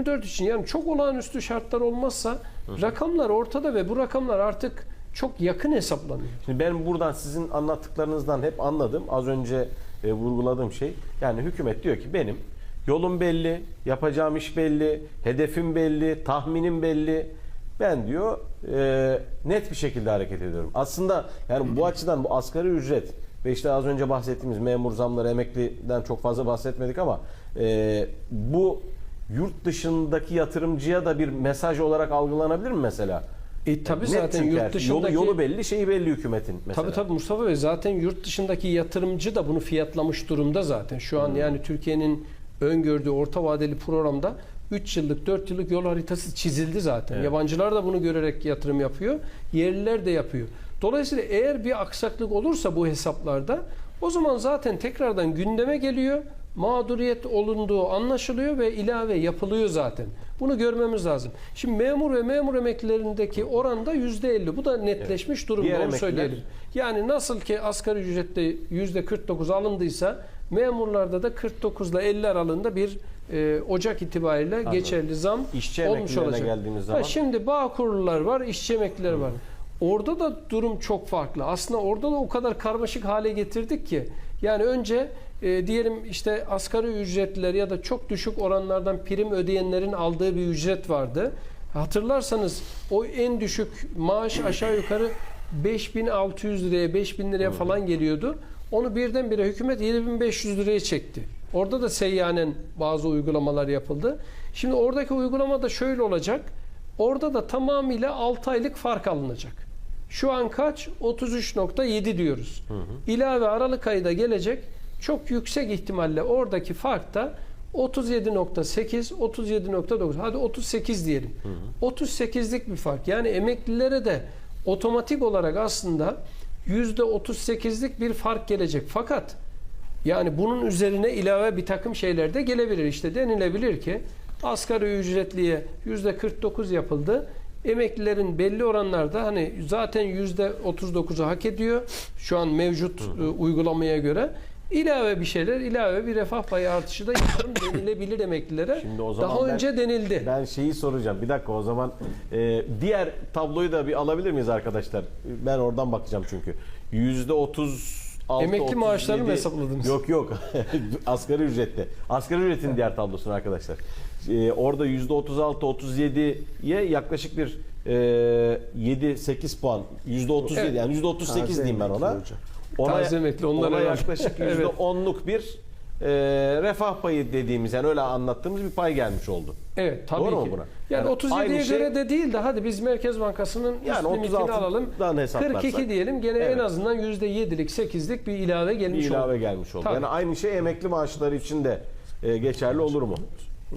2024 için yani çok olağanüstü şartlar olmazsa rakamlar ortada ve bu rakamlar artık çok yakın hesaplanıyor. Şimdi ben buradan sizin anlattıklarınızdan hep anladım. Az önce e, vurguladığım şey. Yani hükümet diyor ki benim yolum belli, yapacağım iş belli, hedefim belli, tahminim belli. Ben diyor e, net bir şekilde hareket ediyorum. Aslında yani bu açıdan bu asgari ücret ve işte az önce bahsettiğimiz memur zamları, emekliden çok fazla bahsetmedik ama e, bu yurt dışındaki yatırımcıya da bir mesaj olarak algılanabilir mi mesela? E tabii Net zaten yurt dışındaki yolu, yolu belli, şeyi belli hükümetin mesela. Tabii tabii Mustafa Bey zaten yurt dışındaki yatırımcı da bunu fiyatlamış durumda zaten. Şu Hmm. an yani Türkiye'nin öngördüğü orta vadeli programda 3 yıllık 4 yıllık yol haritası çizildi zaten. Evet. Yabancılar da bunu görerek yatırım yapıyor. Yerliler de yapıyor. Dolayısıyla eğer bir aksaklık olursa bu hesaplarda o zaman zaten tekrardan gündeme geliyor. Mağduriyet olunduğu anlaşılıyor ve ilave yapılıyor zaten. Bunu görmemiz lazım. Şimdi memur ve memur emeklilerindeki oranda %50. Bu da netleşmiş durumda Diğer onu emekliler? söyleyelim. Yani nasıl ki asgari ücrette yüzde 49 alındıysa memurlarda da 49 ile 50 aralığında bir e, Ocak itibariyle geçerli zam İşçi olmuş olacak. geldiğimiz Ha, zaman şimdi bağ kurullar var, işçi emekliler var. Orada da durum çok farklı. Aslında orada da o kadar karmaşık hale getirdik ki. Yani önce e, diyelim işte asgari ücretliler ya da çok düşük oranlardan prim ödeyenlerin aldığı bir ücret vardı. Hatırlarsanız o en düşük maaş aşağı yukarı 5600 liraya 5000 liraya falan geliyordu. Onu birdenbire hükümet 7500 liraya çekti. Orada da seyyanen bazı uygulamalar yapıldı. Şimdi oradaki uygulama da şöyle olacak. Orada da tamamıyla 6 aylık fark alınacak. Şu an kaç? 33.7 diyoruz. İlave Aralık ayı da gelecek. Çok yüksek ihtimalle oradaki fark da 37.8, 37.9 hadi 38 diyelim. 38'lik bir fark. Yani emeklilere de otomatik olarak aslında %38'lik bir fark gelecek. Fakat yani bunun üzerine ilave bir takım şeyler de gelebilir. İşte denilebilir ki asgari ücretliye %49 yapıldı. Emeklilerin belli oranlarda hani zaten %39'u hak ediyor. Şu an mevcut e, uygulamaya göre. ilave bir şeyler, ilave bir refah payı artışı da yaparım denilebilir emeklilere. Şimdi o zaman Daha ben- önce denildi. Ben şeyi soracağım. Bir dakika o zaman e, diğer tabloyu da bir alabilir miyiz arkadaşlar? Ben oradan bakacağım çünkü. Yüzde otuz Emekli maaşlarını mı hesapladınız? Yok yok. Asgari ücrette. Asgari ücretin diğer tablosunu arkadaşlar. E, orada yüzde 36 37'ye yaklaşık bir e, 7-8 puan. Yüzde 37 Evet. yani yüzde 38 Taze diyeyim ben ona. Ona, Taze emekli, onlara ona var. yaklaşık yüzde Evet. onluk bir e, refah payı dediğimiz yani öyle anlattığımız bir pay gelmiş oldu. Evet tabii Doğru mu ki. buna? Yani, Yani 37'ye aynı şey- göre de değil de hadi biz Merkez Bankası'nın Yani limitini 36'dan alalım. hesaplarsak. 42 diyelim gene Evet. en azından %7'lik 8'lik bir ilave bir gelmiş ilave oldu. gelmiş oldu. Tabii. Yani aynı şey emekli maaşları için de e, geçerli olur mu?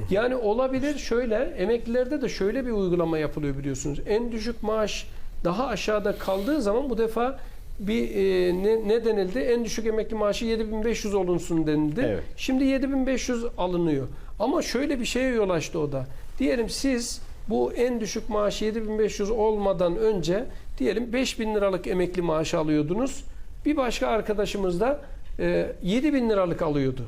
Yani olabilir şöyle emeklilerde de şöyle bir uygulama yapılıyor biliyorsunuz. En düşük maaş daha aşağıda kaldığı zaman bu defa bir e, ne, ne denildi? En düşük emekli maaşı 7500 olunsun denildi. Evet. Şimdi 7500 alınıyor. Ama şöyle bir şeye yol açtı o da. Diyelim siz bu en düşük maaşı 7500 olmadan önce diyelim 5000 liralık emekli maaşı alıyordunuz. Bir başka arkadaşımız da e, 7000 liralık alıyordu.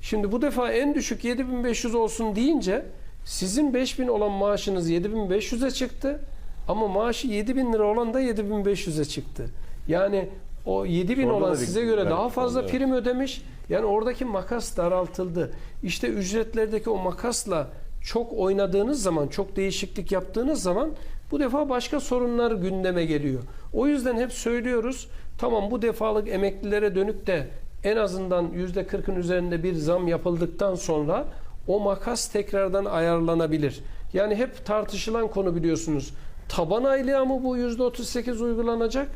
Şimdi bu defa en düşük 7500 olsun deyince sizin 5000 olan maaşınız 7500'e çıktı. Ama maaşı 7000 lira olan da 7500'e çıktı. Yani o 7000 Orada olan da bir size göre garip daha fazla evet. prim ödemiş. Yani oradaki makas daraltıldı. İşte ücretlerdeki o makasla çok oynadığınız zaman, çok değişiklik yaptığınız zaman bu defa başka sorunlar gündeme geliyor. O yüzden hep söylüyoruz. Tamam bu defalık emeklilere dönük de en azından %40'ın üzerinde bir zam yapıldıktan sonra o makas tekrardan ayarlanabilir. Yani hep tartışılan konu biliyorsunuz. Taban aylığa mı bu %38 uygulanacak?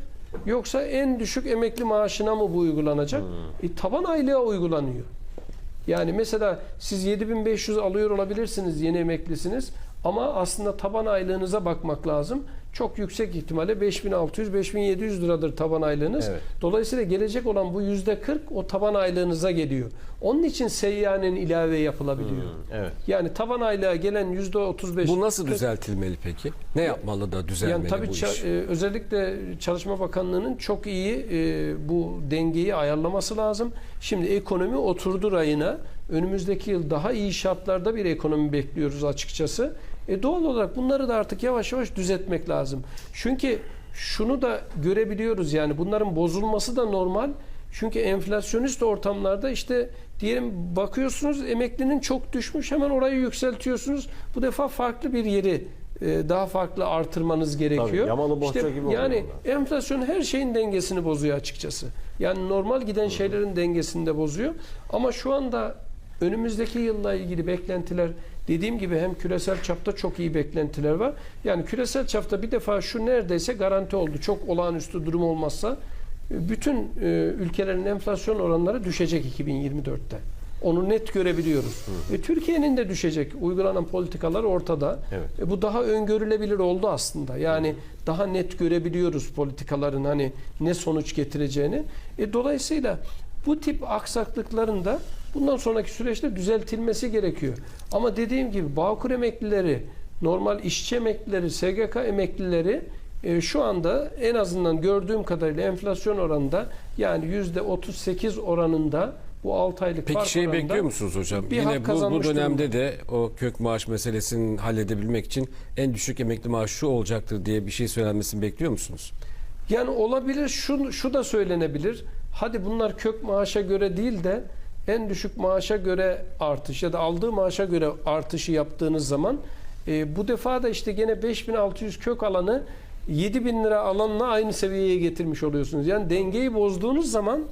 Yoksa en düşük emekli maaşına mı bu uygulanacak? E, taban aylığa uygulanıyor. Yani mesela siz 7500 alıyor olabilirsiniz yeni emeklisiniz ama aslında taban aylığınıza bakmak lazım. Çok yüksek ihtimalle 5600-5700 liradır taban aylığınız. Evet. Dolayısıyla gelecek olan bu %40 o taban aylığınıza geliyor. Onun için seyyanen ilave yapılabiliyor. Evet. Yani taban aylığa gelen %35 Bu nasıl 40 düzeltilmeli peki? Ne yapmalı da düzelmeli yani tabii bu iş? e, özellikle Çalışma Bakanlığı'nın çok iyi e, bu dengeyi ayarlaması lazım. Şimdi ekonomi oturdu rayına. Önümüzdeki yıl daha iyi şartlarda bir ekonomi bekliyoruz açıkçası. E doğal olarak bunları da artık yavaş yavaş düzeltmek lazım. Çünkü şunu da görebiliyoruz yani bunların bozulması da normal. Çünkü enflasyonist ortamlarda işte diyelim bakıyorsunuz emeklinin çok düşmüş hemen orayı yükseltiyorsunuz. Bu defa farklı bir yeri e, daha farklı artırmanız gerekiyor. yamalı bohça İşte gibi Yani enflasyon her şeyin dengesini bozuyor açıkçası. Yani normal giden şeylerin dengesini de bozuyor. Ama şu anda önümüzdeki yılla ilgili beklentiler dediğim gibi hem küresel çapta çok iyi beklentiler var. Yani küresel çapta bir defa şu neredeyse garanti oldu. Çok olağanüstü durum olmazsa e, bütün e, ülkelerin enflasyon oranları düşecek 2024'te. Onu net görebiliyoruz. E, Türkiye'nin de düşecek. Uygulanan politikalar ortada. Evet. E, bu daha öngörülebilir oldu aslında. Yani daha net görebiliyoruz politikaların hani ne sonuç getireceğini. E, dolayısıyla bu tip aksaklıkların da bundan sonraki süreçte düzeltilmesi gerekiyor. Ama dediğim gibi Bağkur emeklileri, normal işçi emeklileri, SGK emeklileri e, şu anda en azından gördüğüm kadarıyla enflasyon oranında yani yüzde 38 oranında bu 6 aylık Peki oranında bekliyor musunuz hocam? bir Yine bu, bu dönemde de o kök maaş meselesini halledebilmek için en düşük emekli maaşı şu olacaktır diye bir şey söylenmesini bekliyor musunuz? Yani olabilir şu, şu da söylenebilir. Hadi bunlar kök maaşa göre değil de en düşük maaşa göre artış ya da aldığı maaşa göre artışı yaptığınız zaman e, bu defa da işte gene 5600 kök alanı 7000 lira alanla aynı seviyeye getirmiş oluyorsunuz. Yani dengeyi bozduğunuz zaman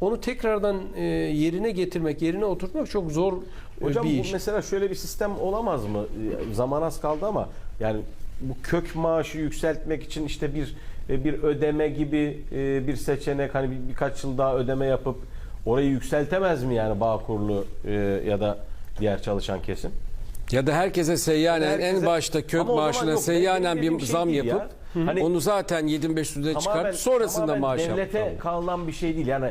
onu tekrardan e, yerine getirmek, yerine oturtmak çok zor e, Hocam bir bu iş. mesela şöyle bir sistem olamaz mı? Zaman az kaldı ama yani bu kök maaşı yükseltmek için işte bir e, bir ödeme gibi e, bir seçenek hani bir, birkaç yıl daha ödeme yapıp orayı yükseltemez mi yani Bağkurlu e, ya da diğer çalışan kesim? Ya da herkese seyyanen Herkese- en başta kök maaşına yok, seyyanen dediğim bir şey zam değil ya. yapıp Hani- onu zaten 7500'e Tamamen- çıkart sonrasında tamamen maaş yap. devlete kalınan bir şey değil. Yani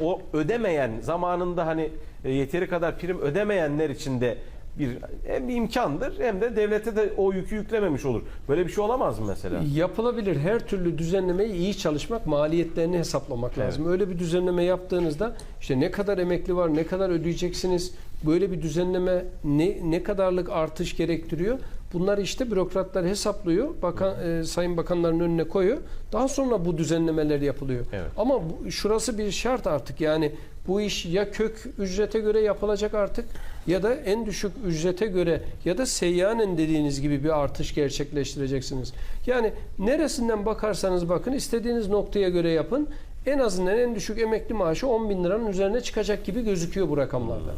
o ödemeyen zamanında hani e, yeteri kadar prim ödemeyenler için de bir hem bir imkandır hem de devlete de o yükü yüklememiş olur. Böyle bir şey olamaz mı mesela? Yapılabilir her türlü düzenlemeyi iyi çalışmak, maliyetlerini hesaplamak lazım. Öyle bir düzenleme yaptığınızda işte ne kadar emekli var, ne kadar ödeyeceksiniz, böyle bir düzenleme ne ne kadarlık artış gerektiriyor? Bunları işte bürokratlar hesaplıyor, bakan e, sayın bakanların önüne koyuyor. Daha sonra bu düzenlemeler yapılıyor. Evet. Ama bu, şurası bir şart artık yani bu iş ya kök ücrete göre yapılacak artık ya da en düşük ücrete göre ya da seyyanen dediğiniz gibi bir artış gerçekleştireceksiniz. Yani neresinden bakarsanız bakın istediğiniz noktaya göre yapın. En azından en düşük emekli maaşı 10 bin liranın üzerine çıkacak gibi gözüküyor bu rakamlarda.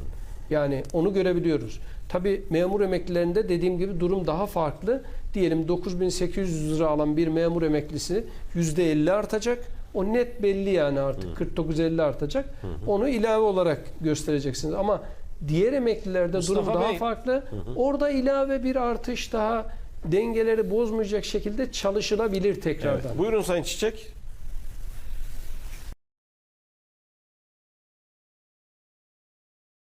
Yani onu görebiliyoruz. Tabi memur emeklilerinde dediğim gibi durum daha farklı. Diyelim 9800 lira alan bir memur emeklisi %50 artacak. O net belli yani artık 49-50 artacak. Onu ilave olarak göstereceksiniz. Ama diğer emeklilerde durum Mustafa daha Bey. farklı. Orada ilave bir artış daha dengeleri bozmayacak şekilde çalışılabilir tekrardan. Buyurun Sayın Çiçek.